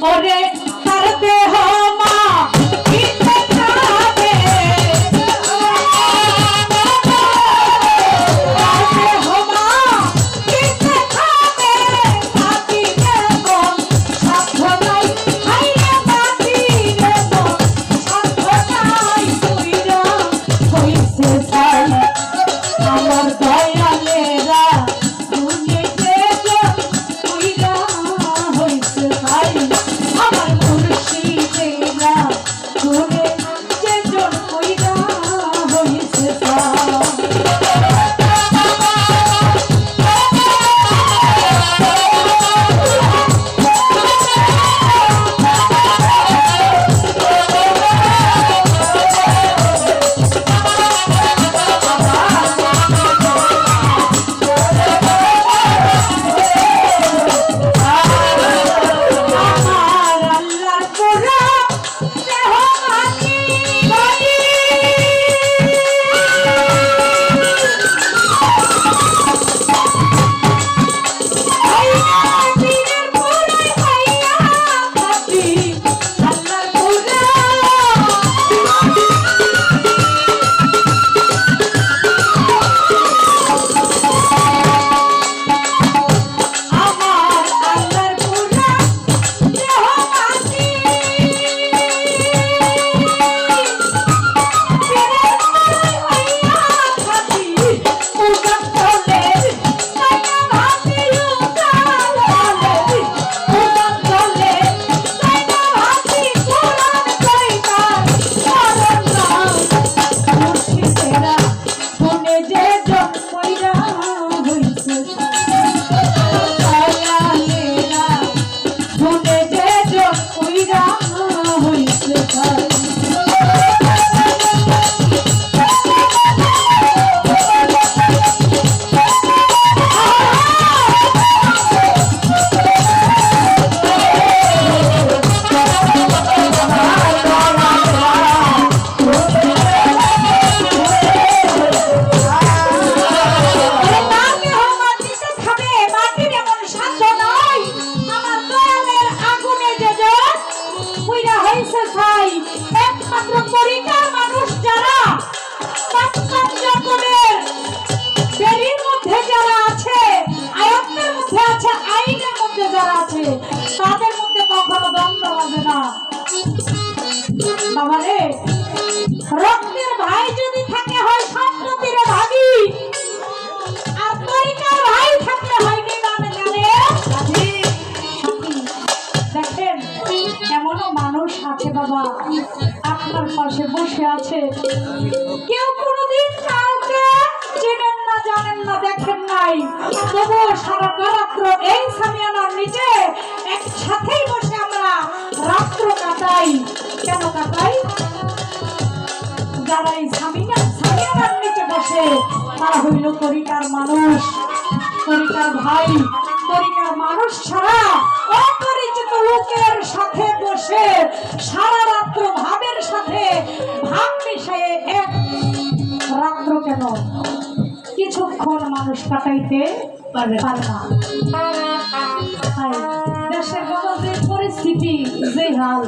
Olha পাশে বসে আছে। কেউ কোনোদিন কাউকে চেনেন না, জানেন না, দেখেন নাই। তবুও সারা রাত্র এই সামিয়ানার নিচে একসাথেই বসে আমরা রাত্র কাটাই। কেন কাটাই? যারা এই সামিনা সামিয়ানার নিচে বসে, তারা হইল তরিকার মানুষ। তরিকার ভাই, তরিকার মানুষ ছাড়া অপরিচিত লোকের সাথে বসে সারা রাত্র ভাবের সাথে ভাব মিশিয়ে এক রাত্র কেন? কিছুক্ষণ মানুষ কাটাইতে পারে না। দেশের বাবা পরিস্থিতি যে হাল,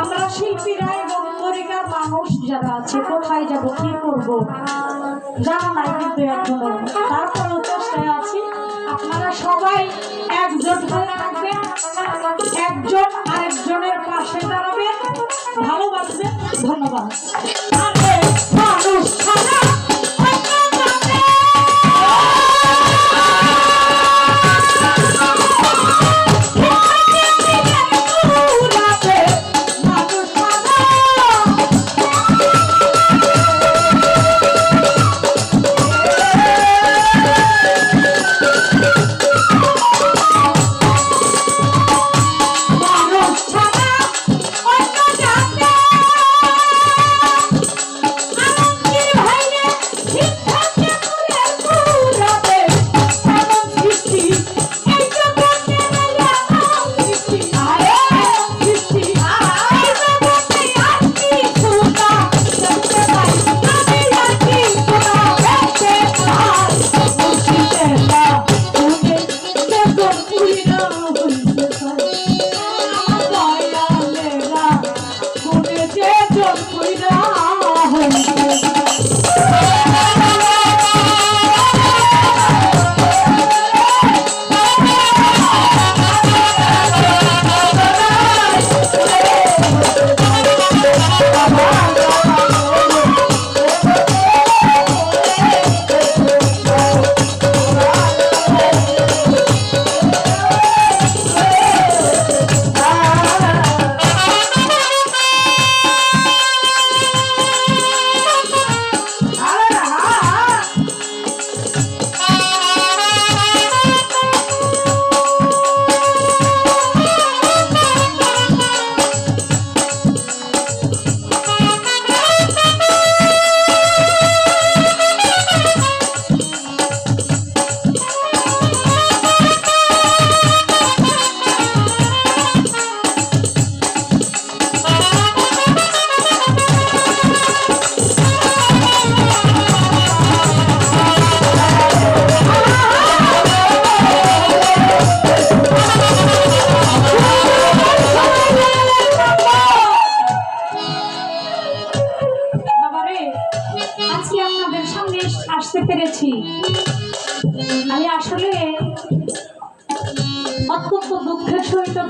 আমরা শিল্পীরা এবং তরিকার মানুষ যারা আছে, কোথায় যাব, কি করব? জানা নাই কিন্তু এখনও। তারপরেও চেষ্টায় আছি। আপনারা সবাই একজন হয়ে থাকবেন একজন আরেকজনের পাশে দাঁড়াবেন। ভালোবাসবেন ধন্যবাদ।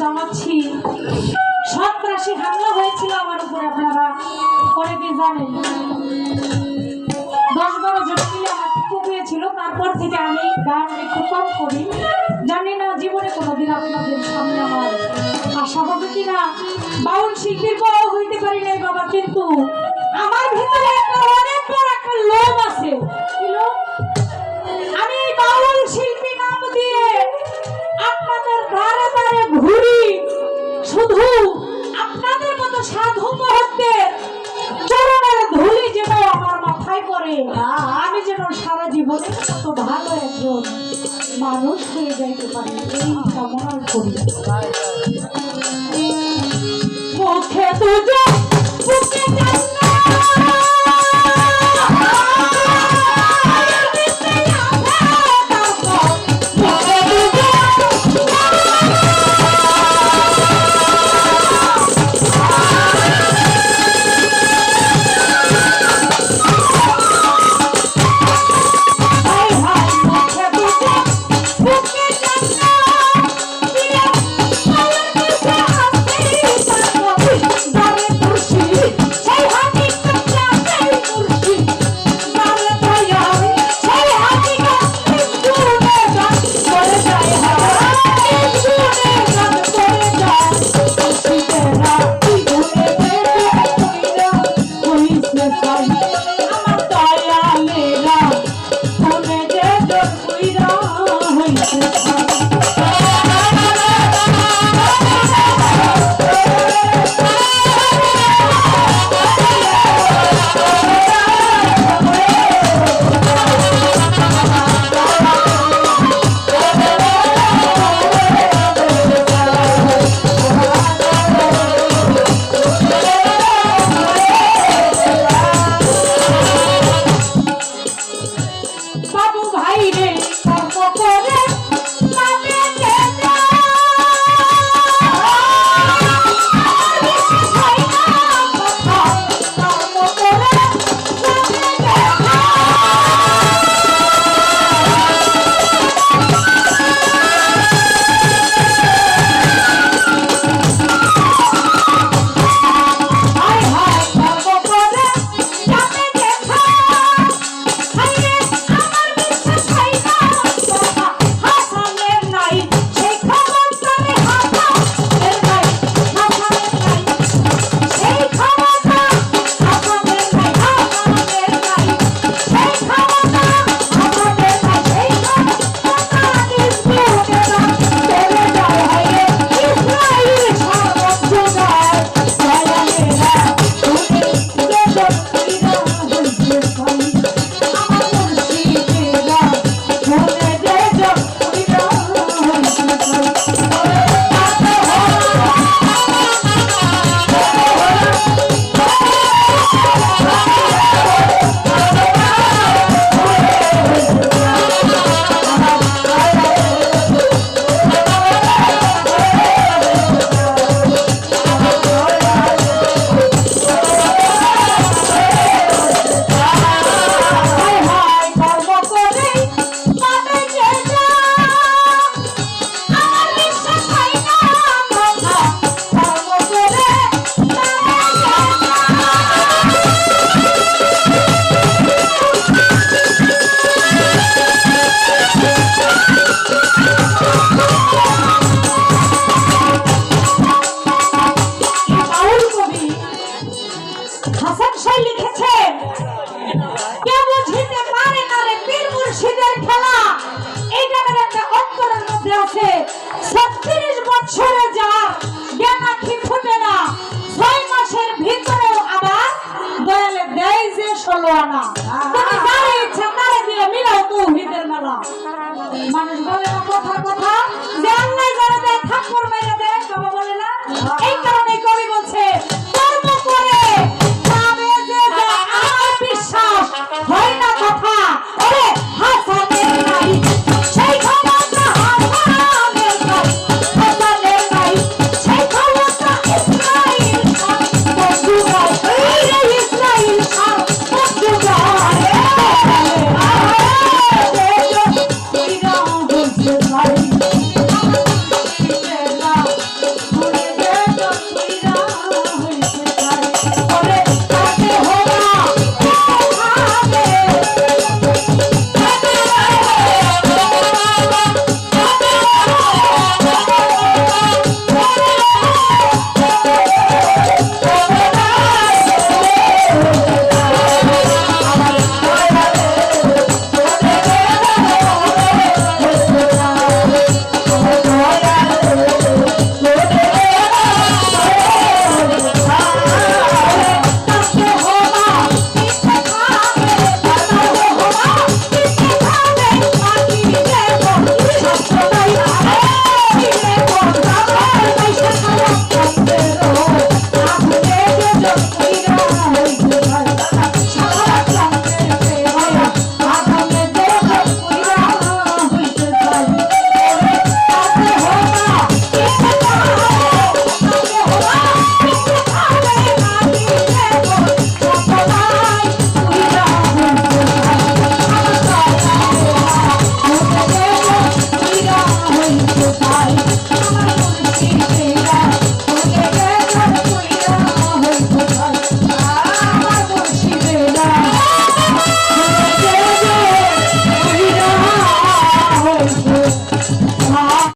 জানাচ্ছি। সন্ত্রাসী হামলা হয়েছিল আমার উপরে, আপনারা দিয়ে জানেন। দশ বারো জন মিলে আমার কুপিয়েছিল তারপর থেকে আমি গান একটু কম করি। জানি না, জীবনে কোনোদিন আপনাদের সামনে আমার আশা হবে কিনা বাউল শিল্পীর বড় হইতে পারি নাই বাবা, কিন্তু আমার ভিতরে একটা অনেক বড় হয়ে যাইতে পারি এই কামনা করি মুখে Thank you. সরে যাওয়ার জ্ঞানাখি ফুটে না। ছয় মাসের ভিতরেও আবার দয়ালে দেয় যে ষোলো আনা। তুমি যারে ইচ্ছা তারে দিয়ে মিলাও তৌহিদের মেলা। মানুষ বলে না, কথা কথা।